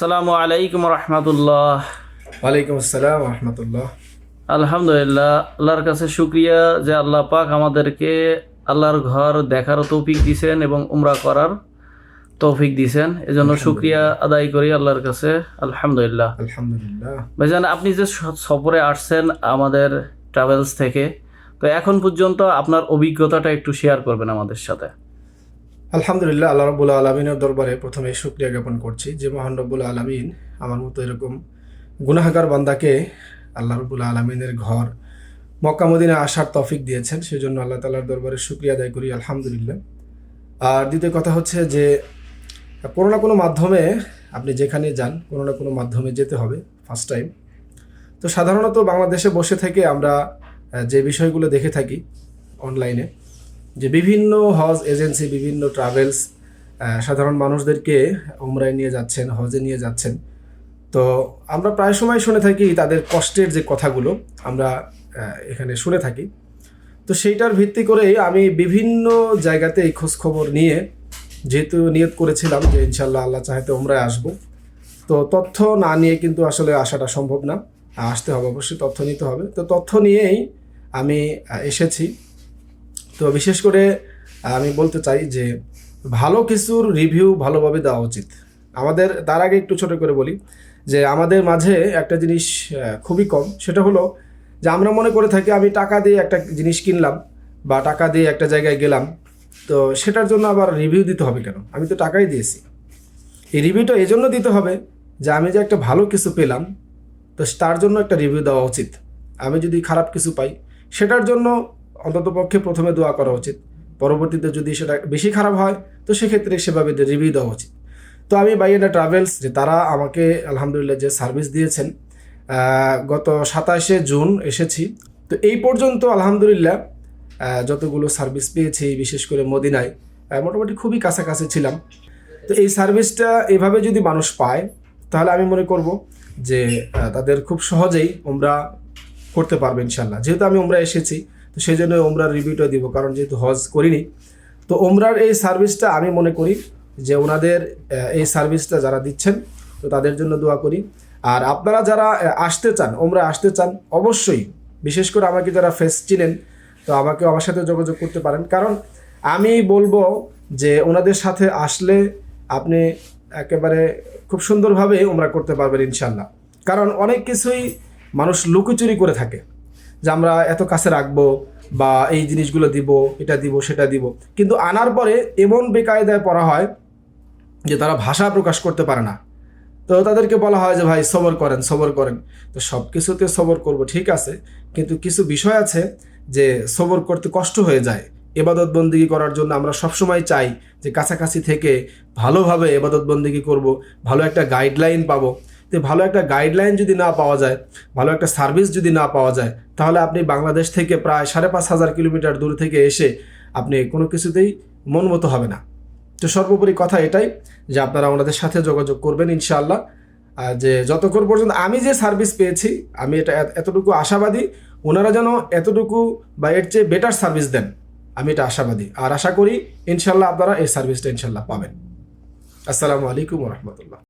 আসসালামু আলাইকুম রহমতুল্লাহ। ওয়ালাইকুম আসসালাম রহমতুল্লাহ। আলহামদুলিল্লাহ আল্লাহর কাছে শুক্রিয়া যে আল্লাহ পাক আমাদেরকে আল্লাহর ঘর দেখার তৌফিক দিছেন এবং উমরা করার তৌফিক দিছেন। এজন্য শুক্রিয়া আদায় করি আল্লাহর কাছে। আলহামদুলিল্লাহ। আলহামদুলিল্লাহ। ভাইজান আপনি যে সফরে আসছেন আমাদের ট্রাভেলস থেকে তো এখন পর্যন্ত আপনার অভিজ্ঞতাটা একটু শেয়ার করবেন আমাদের সাথে। আলহামদুলিল্লাহ, আল্লাহ রবুল্লা আলমিনের দরবারে প্রথমে শুক্রিয়া জ্ঞাপন করছি যে মহান রব্বুল আলমিন আমার মতো এরকম গুনাহাগার বান্দাকে আল্লাহ রবুল্লা আলমিনের ঘর মক্কা মদিনা আসার তফিক দিয়েছেন। সেজন্য আল্লাহ তালার দরবারে শুক্রিয়া আদায় করি, আলহামদুলিল্লাহ। আর দ্বিতীয় কথা হচ্ছে যে, কোনো না কোনো মাধ্যমে আপনি যেখানে যান, কোনো না কোনো মাধ্যমে যেতে হবে ফার্স্ট টাইম তো সাধারণত বাংলাদেশে বসে থেকে আমরা যে বিষয়গুলো দেখে থাকি অনলাইনে যে বিভিন্ন হজ এজেন্সি, বিভিন্ন ট্রাভেলস সাধারণ মানুষদেরকে উমরায় নিয়ে যাচ্ছেন, হজে নিয়ে যাচ্ছেন। তো আমরা প্রায় সময় শুনে থাকি তাদের কষ্টের যে কথাগুলো আমরা এখানে শুনে থাকি। তো সেইটার ভিত্তি করেই আমি বিভিন্ন জায়গাতে এই খোঁজ খবর নিয়ে যেহেতু নিয়ত করেছিলাম যে ইনশাল্লাহ আল্লাহ চাহেতে উমরায় আসব। তো তথ্য না নিয়ে কিন্তু আসলে আসাটা সম্ভব না। আসতে হবে, অবশ্যই তথ্য নিতে হবে। তো তথ্য নিয়েই আমি এসেছি। তো বিশেষ করে আমি বলতে চাই যে ভালো কিছুর রিভিউ ভালোভাবে দেওয়া উচিত। আমাদের, তার আগে একটু ছোট করে বলি যে আমাদের মাঝে একটা জিনিস খুবই কম। সেটা হলো যে আমরা মনে করে থাকি আমি টাকা দিয়ে একটা জিনিস কিনলাম বা টাকা দিয়ে একটা জায়গায় গেলাম, তো সেটার জন্য আবার রিভিউ দিতে হবে কেন? আমি তো টাকাই দিয়েছি। এই রিভিউটা এই জন্য দিতে হবে যে আমি যে একটা ভালো কিছু পেলাম, তো তার জন্য একটা রিভিউ দেওয়া উচিত। আমি যদি খারাপ কিছু পাই, সেটার জন্য অন্ততপক্ষে প্রথমে দোয়া করা উচিত। পরবর্তীতে যদি সেটা বেশি খারাপ হয়, তো সেক্ষেত্রে সেভাবে রিভিউ দেওয়া উচিত। তো আমি বাইয়েনা ট্রাভেলস যে তারা আমাকে আলহামদুলিল্লাহ যে সার্ভিস দিয়েছেন গত সাতাশে জুন এসেছি। তো এই পর্যন্ত আলহামদুলিল্লাহ যতগুলো সার্ভিস পেয়েছি, বিশেষ করে মদিনায় মোটামুটি খুবই কাছাকাছি ছিলাম। তো এই সার্ভিসটা এভাবে যদি মানুষ পায়, তাহলে আমি মনে করব যে তাদের খুব সহজেই ওমরা করতে পারবে ইনশাল্লাহ যেহেতু আমি ওমরা এসেছি তো সেই জন্য ওমরার রিভিউটা দিব, কারণ যেহেতু হজ করিনি। তো ওমরার এই সার্ভিসটা আমি মনে করি যে ওনাদের এই সার্ভিসটা যারা দিচ্ছেন, তো তাদের জন্য দোয়া করি। আর আপনারা যারা আসতে চান ওমরা আসতে চান, অবশ্যই, বিশেষ করে আমাকে যারা ফেস চিনেন, তো আমাকে আমার সাথে যোগাযোগ করতে পারেন। কারণ আমি বলব যে ওনাদের সাথে আসলে আপনি একেবারে খুব সুন্দরভাবে ওমরা করতে পারবেন ইনশাল্লাহ কারণ অনেক কিছুই মানুষ লুকোচুরি করে থাকে। যে আমরা এত কাছে রাখব বা এই জিনিসগুলো দিব, এটা দিব, সেটা দিব। কিন্তু আনার পরে এমন বেকায়দায় পড়া হয় যে তারা ভাষা প্রকাশ করতে পারে না। তো তাদেরকে বলা হয় যে, ভাই, সবর করেন সবর করেন। তো সব কিছুতে সবর করব, ঠিক আছে। কিন্তু কিছু বিষয় আছে যে সবর করতে কষ্ট হয়ে যায়। এবাদত বন্দিগি করার জন্য আমরা সবসময় চাই যে কাছাকাছি থেকে ভালোভাবে এবাদত বন্দিগি করব, ভালো একটা গাইডলাইন পাবো। তো ভালো একটা গাইডলাইন যদি না পাওয়া যায়, ভালো একটা সার্ভিস যদি না পাওয়া যায়, তাহলে আপনি বাংলাদেশ থেকে প্রায় সাড়ে পাঁচ হাজার কিলোমিটার দূর থেকে এসে আপনি কোনো কিছুতেই মন মতো হবে না। তো সর্বোপরি কথা এটাই যে আপনারা ওনাদের সাথে যোগাযোগ করবেন ইনশাআল্লাহ। যে যতক্ষণ পর্যন্ত আমি যে সার্ভিস পেয়েছি, আমি এটা এতটুকু আশাবাদী, ওনারা যেন এতটুকু বা এর চেয়ে বেটার সার্ভিস দেন, আমি এটা আশাবাদী। আর আশা করি ইনশাল্লাহ আপনারা এই সার্ভিসটা ইনশাল্লাহ পাবেন। আসসালামু আলাইকুম রহমতুল্লাহ।